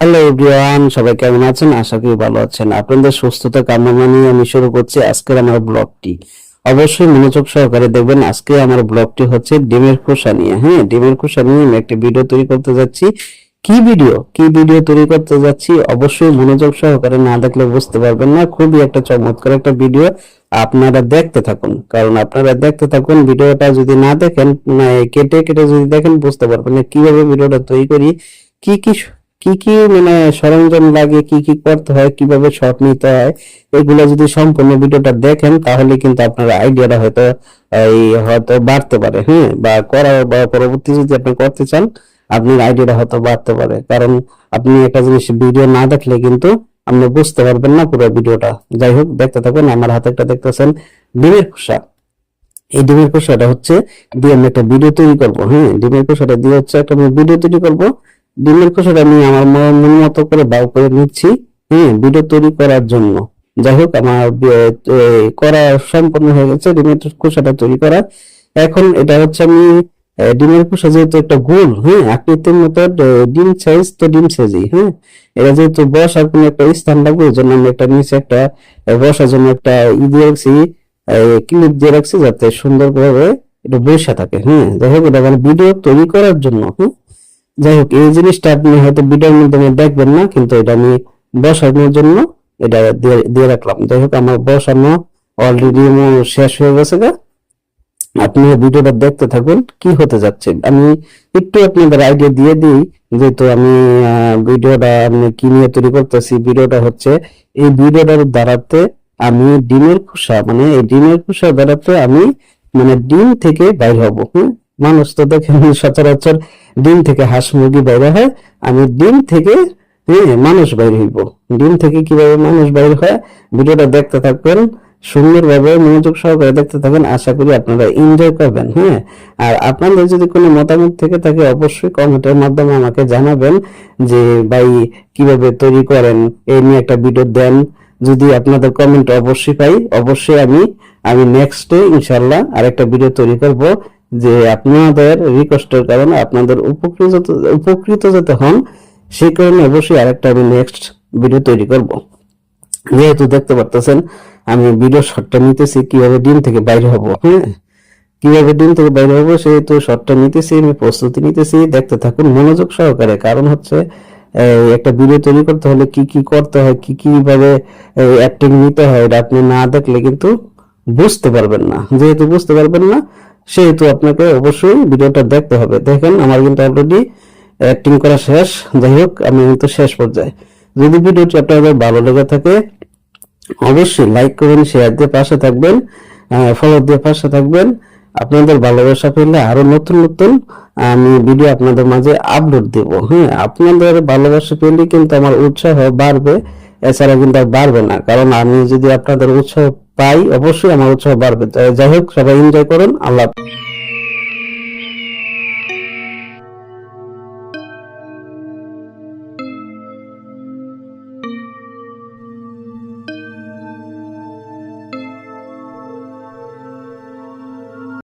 Hello everyone সবাই কেমন আছেন? আশা করি ভালো আছেন। আপনাদের সুস্থতা কামনা নিয়ে আমি শুরু করছি আজকের আমার ব্লগটি। অবশ্যই মনোযোগ সহকারে দেখবেন, আজকে আমার ব্লগটি হচ্ছে ডিমের খোসা নিয়ে। হ্যাঁ ডিমের খোসা নিয়ে আমি একটা ভিডিও তৈরি করতে যাচ্ছি। কি ভিডিও? কি ভিডিও তৈরি করতে যাচ্ছি? অবশ্যই মনোযোগ সহকারে না দেখলে বুঝতে পারবেন না। খুবই একটা চমৎকার একটা ভিডিও আপনারা দেখতে থাকুন। কারণ আপনারা দেখতে থাকুন, ভিডিওটা যদি না দেখেন মানে কেটে কেটে যদি দেখেন, বুঝতে পারবেন না কীভাবে ভিডিওটা তৈরি করি, কি কি কি কি মানে সরঞ্জাম লাগে, কি কি করতে হয়, কীভাবে শট নিতে হয়, এগুলো যদি সম্পূর্ণ ভিডিওটা দেখেন, তাহলে কিন্তু আপনার আইডিয়াটা হয়তো, এই হয়তো বাড়তে পারে হ্যাঁ বা করা বা পরবর্তী যদি আপনি করতে চান, আপনার আইডিয়াটা হয়তো বাড়তে পারে। কারণ আপনি একটা জিনিস ভিডিও না দেখলে কিন্তু আপনি বুঝতে পারবেন না পুরো ভিডিওটা। যাই হোক, দেখতে থাকুন, আমার হাতে একটা দেখতেছেন ডিমের খোসা। এই ডিমের খোসাটা হচ্ছে দিয়ে আমি একটা ভিডিও তৈরি করব হ্যাঁ ডিমের খোসাটা দিয়ে হচ্ছে একটা আমি ভিডিও তৈরি করব। ডিমের খোসাটা আমি আমার মন মতো করে বাউ করে নিচ্ছি হ্যাঁ ভিডিও তৈরি করার জন্য। যাই হোক, আমার করা সম্পূর্ণ হয়ে গেছে, ডিমের খোসাটা তৈরি করা। এখন এটা হচ্ছে আমি ডিমের খোসা যেহেতু একটা গোল হ্যাঁ আকৃতির মতো ডিম সাইজ তো ডিম সাইজই হ্যাঁ। এটা যেহেতু বসার কোনো একটা স্থান লাগবে, ওই জন্য আমি একটা নিচে একটা বসার জন্য একটা ই দিয়ে রাখছি ক্লিপ দিয়ে রাখছি যাতে সুন্দরভাবে এটা বসে থাকে হ্যাঁ। যাই হোক, এটা মানে ভিডিও তৈরি করার জন্য হ্যাঁ। যাই হোক, এই জিনিসটা আপনি হয়তো ভিডিওর মাধ্যমে দেখবেন না, কিন্তু এটা আমি বসানোর জন্য এটা দিয়ে রাখলাম। যাই হোক, আমার বসানো অলরেডি শেষ হয়ে গেছে গা। আপনি ভিডিওটা দেখতে থাকুন, কি হতে যাচ্ছে। আমি একটু আপনাদের আইডিয়া দিয়ে দিই, যেহেতু আমি ভিডিওটা আমি কি নিয়ে তৈরি করতেছি, ভিডিওটা হচ্ছে এই ভিডিওটার দ্বারাতে আমি ডিমের খোসা মানে এই ডিমের খোসা দ্বারাতে আমি মানে ডিম থেকে বাইর হব হুম মানুষ তো দেখেন সচরাচর ডিম থেকে হাঁস মুরগি বাইরে হয়, আমি ডিম থেকে হ্যাঁ মানুষ বাইর হইব। ডিম থেকে কীভাবে মানুষ বাইর হয়, ভিডিওটা দেখতে থাকবেন সুন্দরভাবে মনোযোগ সহকারে দেখতে থাকবেন আশা করি আপনারা এনজয় করবেন হ্যাঁ। আর আপনাদের যদি কোনো মতামত থেকে থাকে, অবশ্যই কমেন্টের মাধ্যমে আমাকে জানাবেন যে, ভাই, কীভাবে তৈরি করেন এই নিয়ে একটা ভিডিও দেন। যদি আপনাদের কমেন্ট অবশ্যই পাই, অবশ্যই আমি আমি নেক্সটে ইনশাল্লাহ আরেকটা ভিডিও তৈরি করব। যে আপনাদের রিকোয়েস্টের কারণে আপনাদের উপকৃত উপকৃত যাতে হন সেই কারণে অবশ্যই আরেকটা আমি নেক্সট ভিডিও তৈরি করব। যেহেতু দেখতে পারতেছেন, আমি ভিডিও শটটা নিতেছি, কীভাবে ডিম থেকে বাইরে হব হ্যাঁ? কীভাবে ডিম থেকে বাইরে হব, সেহেতু শটটা নিতেছি, আমি প্রস্তুতি নিতেছি, দেখতে থাকুন, মনোযোগ সহকারে, কারণ হচ্ছে একটা ভিডিও তৈরি করতে হলে কি কি করতে হয়, কি কি ভাবে অ্যাক্টিং নিতে হয়, এটা আপনি না দেখলে কিন্তু বুঝতে পারবেন না। যেহেতু বুঝতে পারবেন না সেহেতু আপনাকে অবশ্যই ভিডিওটা দেখতে হবে। দেখেন, আমার কিন্তু অলরেডি অ্যাক্টিং করা শেষ। যাই হোক, আমি কিন্তু শেষ পর্যায়ে। যদি ভিডিওটি আপনাদের ভালো লেগে থাকে, অবশ্যই লাইক করবেন শেয়ার দিয়ে পাশে থাকবেন ফলো দিয়ে পাশে থাকবেন। আপনাদের ভালোবাসা পেলে আরও নতুন নতুন, আমি ভিডিও আপনাদের মাঝে আপলোড দেব। হ্যাঁ আপনাদের ভালোবাসা পেলে কিন্তু আমার উৎসাহ বাড়বে, এছাড়া কিন্তু আর বাড়বে না। কারণ আমি যদি আপনাদের উৎসাহ পাই অবশ্যই আমার উৎসাহ বাড়বে যাই হোক সবাই এনজয় করুন আল্লাহ।